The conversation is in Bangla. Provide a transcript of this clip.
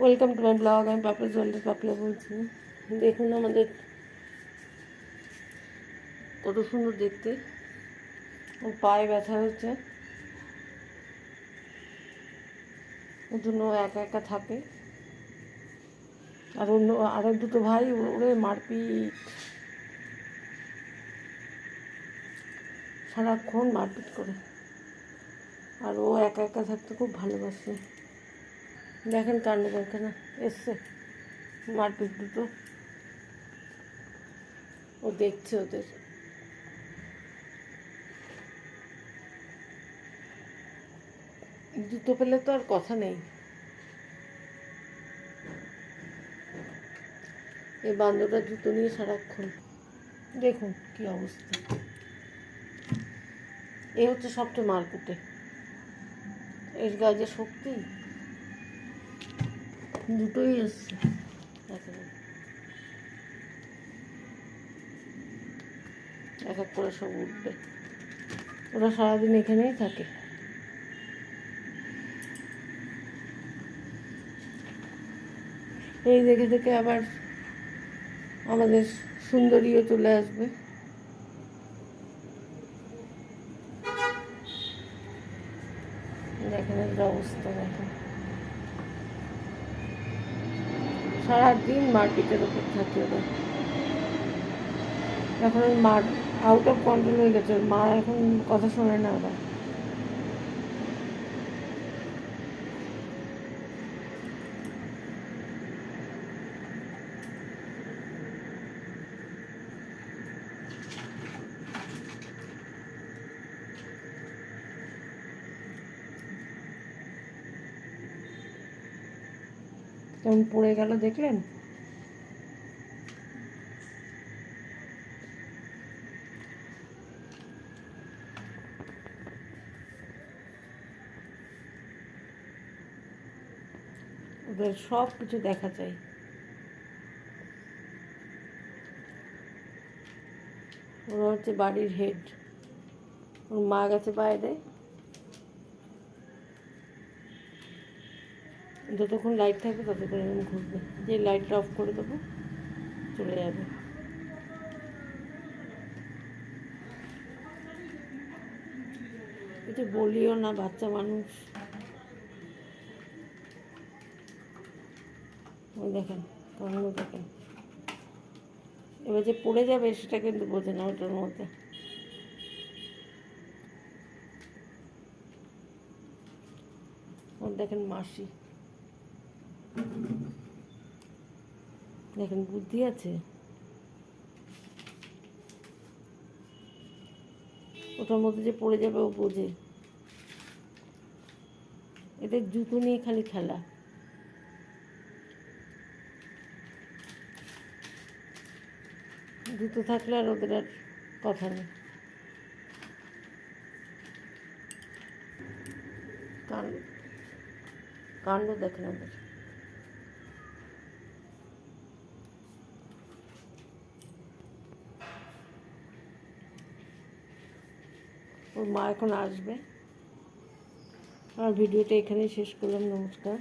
ওয়েলকাম টু মাই ব্লগ আমি পাপলা জলটা পাপলা বলছি দেখুন আমাদের কত সুন্দর দেখতে। ওর পায়ে ব্যথা হচ্ছে। ওর জন্য একা একা থাকে। আর অন্য আরও দুটো ভাই, ওরে মারপিট। সারাক্ষণ মারপিট করে। আর ও একা একা থাকতে খুব ভালোবাসে। দেখেন কাণ্ড কারখানা এসছে। মারপিট দুটো। ও দেখছে ওদের। জুতো পেলে তো আর কথা নেই। এই বান্দরটা জুতো নিয়ে সারাক্ষণ। দেখুন কি অবস্থা। এ হচ্ছে সবচেয়ে মারকুটে এর গায়ে শক্তি। দুটোই এসছে। এক এক করে। সব উঠবে। ওরা সারাদিন এখানেই থাকে। এই দেখে দেখে আবার আমাদের সুন্দরীও চলে আসবে। দেখেন অবস্থা দেখেন। সারাদিন মার্কেটের উপর থাকে ওরা। এখন মার আউট অফ কন্ট্রোল হয়ে গেছে। মা এখন কথা শোনে না ওরা। কেমন পড়ে গেল দেখলেন? ওদের সব কিছু দেখা চাই ওরা হচ্ছে বাড়ির হেড ওর মা গেছে বাইরে। যতক্ষণ লাইট থাকবে, ততক্ষণ এরকম ঘুরবে। যে লাইটটা অফ করে দেবো, চলে যাবে। কিছু বলিও না, বাচ্চা মানুষ। দেখেন কাণ্ড দেখেন। এবার যে পড়ে যাবে, সেটা কিন্তু বোঝে না ওটার মধ্যে। দেখেন মাসি। দেখেন বুদ্ধি আছে? ওটার মধ্যে যে পড়ে যাবে ও বোঝে। এদের জুতো নিয়ে খালি খেলা। জুতো থাকলে আর ওদের আর কথা নেই। কাণ্ড কাণ্ড দেখেন ওদের। ওর মা এখন আসবে। আর ভিডিওটা এখানেই শেষ করলাম নমস্কার।